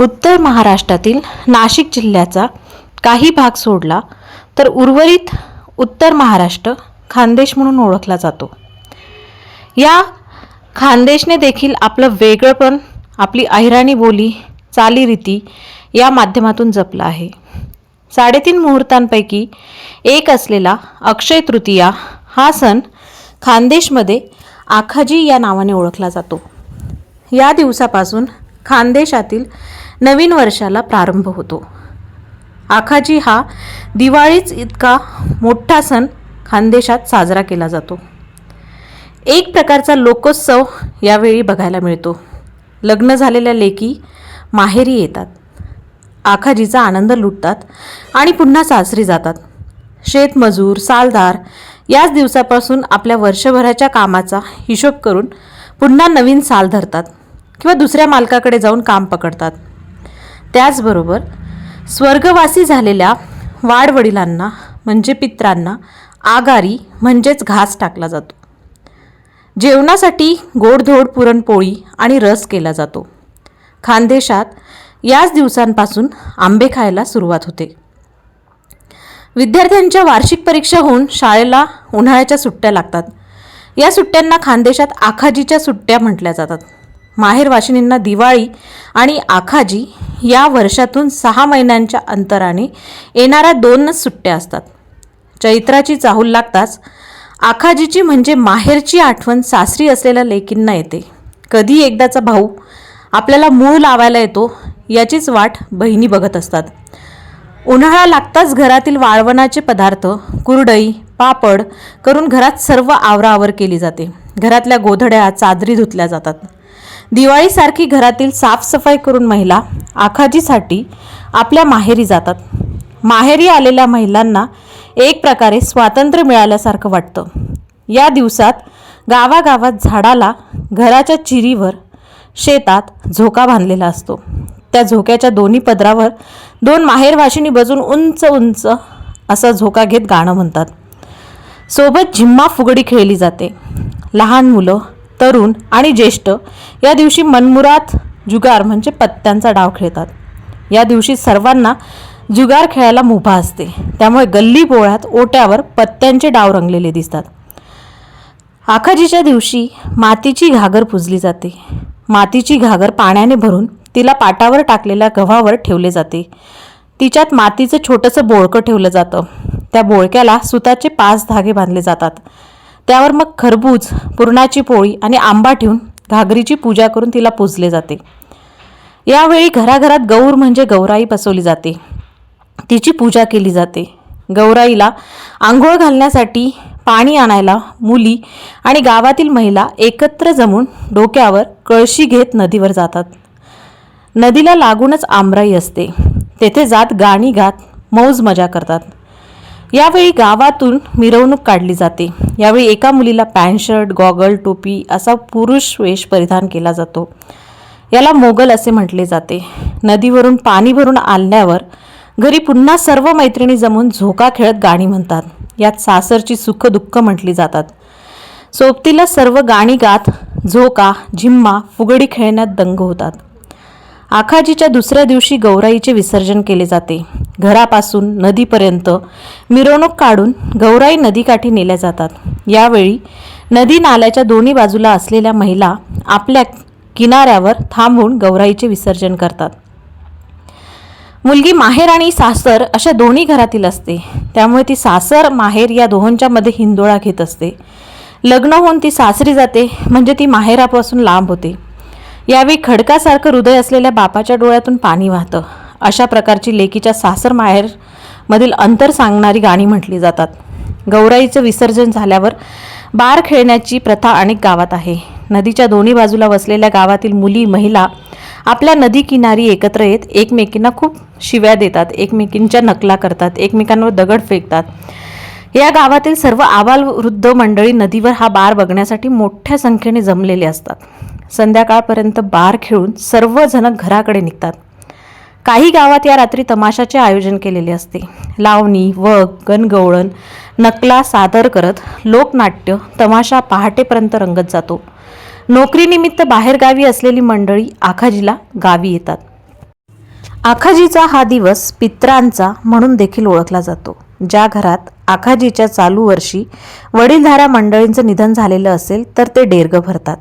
उत्तर महाराष्ट्रातील नाशिक जिल्ह्याचा काही भाग सोडला तर उर्वरित उत्तर महाराष्ट्र खानदेश म्हणून ओळखला जातो. या खानदेशने देखील आपलं वेगळंपण आपली अहिराणी बोली चालीरीती या माध्यमातून जपलं आहे. साडेतीन मुहूर्तांपैकी एक असलेला अक्षय तृतीया हा सण खानदेशमध्ये आखाजी या नावाने ओळखला जातो. या दिवसापासून खानदेशातील नवीन वर्षाला प्रारंभ होतो. आखाजी हा दिवाळीच इतका मोठा सण खानदेशात साजरा केला जातो. एक प्रकारचा लोकोत्सव यावेळी बघायला मिळतो. लग्न झालेल्या लेकी माहेरी येतात. आखाजीचा आनंद लुटतात आणि पुन्हा सासरी जातात. शेतमजूर सालदार याच दिवसापासून आपल्या वर्षभराच्या कामाचा हिशोब करून पुन्हा नवीन साल धरतात किंवा दुसऱ्या मालकाकडे जाऊन काम पकडतात. त्याचबरोबर स्वर्गवासी झालेल्या वाडवडिलांना म्हणजे पित्रांना आगारी म्हणजेच घास टाकला जातो. जेवणासाठी गोडधोड पुरणपोळी आणि रस केला जातो. खानदेशात याच दिवसांपासून आंबे खायला सुरुवात होते. विद्यार्थ्यांच्या वार्षिक परीक्षा होऊन शाळेला उन्हाळ्याच्या सुट्ट्या लागतात. या सुट्ट्यांना खानदेशात आखाजीच्या सुट्ट्या म्हटल्या जातात. माहेरवाशिनींना दिवाळी आणि आखाजी या वर्षातून सहा महिन्यांच्या अंतराने येणाऱ्या दोनच सुट्ट्या असतात. चैत्राची चाहूल लागताच आखाजीची म्हणजे माहेरची आठवण सासरी असलेल्या लेकींना येते. कधी एकदाचा भाऊ आपल्याला मूळ लावायला येतो याचीच वाट बहिणी बघत असतात. उन्हाळा लागताच घरातील वाळवणाचे पदार्थ कुरडई पापड करून घरात सर्व आवराआवर केली जाते. घरातल्या गोधड्या चादरी धुतल्या जातात. दिवाळीसारखी घरातील साफसफाई करून महिला आखाजीसाठी आपल्या माहेरी जातात. माहेरी आलेल्या महिलांना एक प्रकारे स्वातंत्र्य मिळाल्यासारखं वाटतं. या दिवसात गावागावात झाडाला घराच्या चिरीवर शेतात झोका बांधलेला असतो. त्या झोक्याच्या दोन्ही पदरावर दोन माहेरवाशिनी बजून उंच उंच असा झोका घेत गाणं म्हणतात. सोबत झिम्मा फुगडी खेळली जाते. लहान मुलं तरुण आणि ज्येष्ठ या दिवशी मनमुरात जुगार म्हणजे पत्त्यांचा डाव खेळतात. या दिवशी सर्वांना जुगार खेळायला मुभा असते. त्यामुळे गल्ली पोळ्यात ओट्यावर पत्त्यांचे डाव रंगलेले दिसतात. आखाजीच्या दिवशी मातीची घागर पुजली जाते. मातीची घागर पाण्याने भरून तिला पाटावर टाकलेल्या गव्हावर ठेवले जाते. तिच्यात मातीचं छोटंसं बोळकं ठेवलं जातं. त्या बोळक्याला सुताचे पाच धागे बांधले जातात. त्यावर मग खरबूज पुरणाची पोळी आणि आंबा ठेवून घागरीची पूजा करून तिला पूजले जाते. यावेळी घराघरात गौर म्हणजे गौराई बसवली जाते. तिची पूजा केली जाते. गौराईला आंघोळ घालण्यासाठी पाणी आणायला मुली आणि गावातील महिला एकत्र जमून डोक्यावर कळशी घेत नदीवर जातात. नदीला लागूनच आमराई असते. तेथे जात गाणी गात मौज मजा करतात. यावेळी गावातून मिरवणूक काढली जाते. यावेळी एका मुलीला पॅन्ट शर्ट गॉगल टोपी असा पुरुष वेश परिधान केला जातो. याला मोगल असे म्हटले जाते. नदीवरून पाणी भरून आणल्यावर घरी पुन्हा सर्व मैत्रिणी जमून झोका खेळत गाणी म्हणतात. यात सासरची सुख दुःख म्हटली जातात. सोबतीला सर्व गाणी गात झोका झिम्मा फुगडी खेळण्यात दंग होतात. आखाजीच्या दुसऱ्या दिवशी गौराईचे विसर्जन केले जाते. घरापासून नदीपर्यंत मिरवणूक काढून गौराई नदीकाठी नेल्या जातात. यावेळी नदी नाल्याच्या दोन्ही बाजूला असलेल्या महिला आपल्या किनाऱ्यावर थांबून गौराईचे विसर्जन करतात. मुलगी माहेर आणि सासर अशा दोन्ही घरातील असते. त्यामुळे ती सासर माहेर या दोहोंच्यामध्ये हिंदोळा घेत असते. लग्न होऊन ती सासरी जाते म्हणजे ती माहेरापासून लांब होते. यावेळी खडकासारखं हृदय असलेल्या बापाच्या डोळ्यातून पाणी वाहतं. अशा प्रकारची लेकीच्या सासर माहेर मधील अंतर सांगणारी गाणी म्हटली जातात. गौराईचं विसर्जन झाल्यावर बार खेळण्याची प्रथा अनेक गावात आहे. नदीच्या दोन्ही बाजूला वसलेल्या गावातील मुली महिला आपल्या नदी किनारी एकत्र येत एकमेकींना खूप शिव्या देतात एकमेकींच्या नकला करतात एकमेकांवर दगड फेकतात. या गावातील सर्व आबाल वृद्ध मंडळी नदीवर हा बार बघण्यासाठी मोठ्या संख्येने जमलेले असतात. संध्याकाळपर्यंत बार खेळून सर्वजण घराकडे निघतात. काही गावात या रात्री तमाशाचे आयोजन केलेले असते. लावणी वग गणगवळण नकला सादर करत लोकनाट्य तमाशा पहाटेपर्यंत रंगत जातो. नोकरीनिमित्त बाहेरगावी असलेली मंडळी आखाजीला गावी येतात. आखाजीचा हा दिवस पित्रांचा म्हणून देखील ओळखला जातो. ज्या घरात आखाजीच्या चालू वर्षी वडीलधाऱ्या मंडळींचं निधन झालेलं असेल तर ते डेरग भरतात.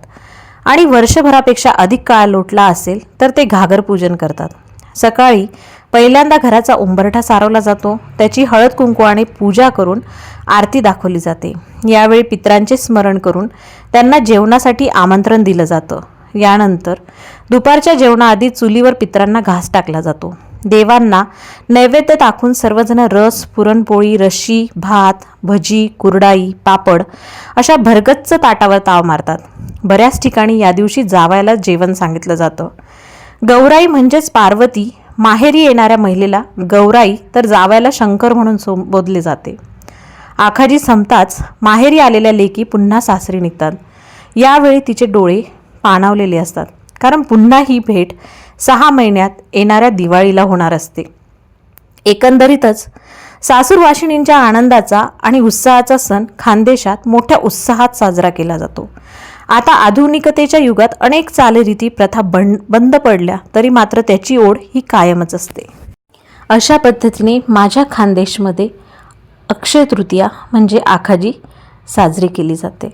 आणि वर्षभरापेक्षा अधिक काळ लोटला असेल तर ते घागर पूजन करतात. सकाळी पहिल्यांदा घराचा उंबरठा सारवला जातो. त्याची हळद कुंकवाने पूजा करून आरती दाखवली जाते. यावेळी पित्रांचे स्मरण करून त्यांना जेवणासाठी आमंत्रण दिलं जातं. यानंतर दुपारच्या जेवणाआधी चुलीवर पित्रांना घास टाकला जातो. देवांना नैवेद्य टाकून सर्वजण रस पुरणपोळी रशी भात भजी कुरडाई पापड अशा भरगच्च ताटावर ताव मारतात. बऱ्याच ठिकाणी या दिवशी जावायला जेवण सांगितलं जातं. गौराई म्हणजेच पार्वती माहेरी येणाऱ्या महिलेला गौराई तर जावयाला शंकर म्हणून संबोधले जाते. आखाजी संपताच माहेरी आलेल्या लेकी पुन्हा सासरी निघतात. यावेळी तिचे डोळे पाणावलेले असतात. कारण पुन्हा ही भेट सहा महिन्यात येणाऱ्या दिवाळीला होणार असते. एकंदरीतच सासूरवाशिणींच्या आनंदाचा आणि उत्साहाचा सण खानदेशात मोठ्या उत्साहात साजरा केला जातो. आता आधुनिकतेच्या युगात अनेक चालीरीती प्रथा बंद बंद पडल्या तरी मात्र त्याची ओढ ही कायमच असते. अशा पद्धतीने माझ्या खानदेशमध्ये अक्षय तृतीया म्हणजे आखाजी साजरी केली जाते.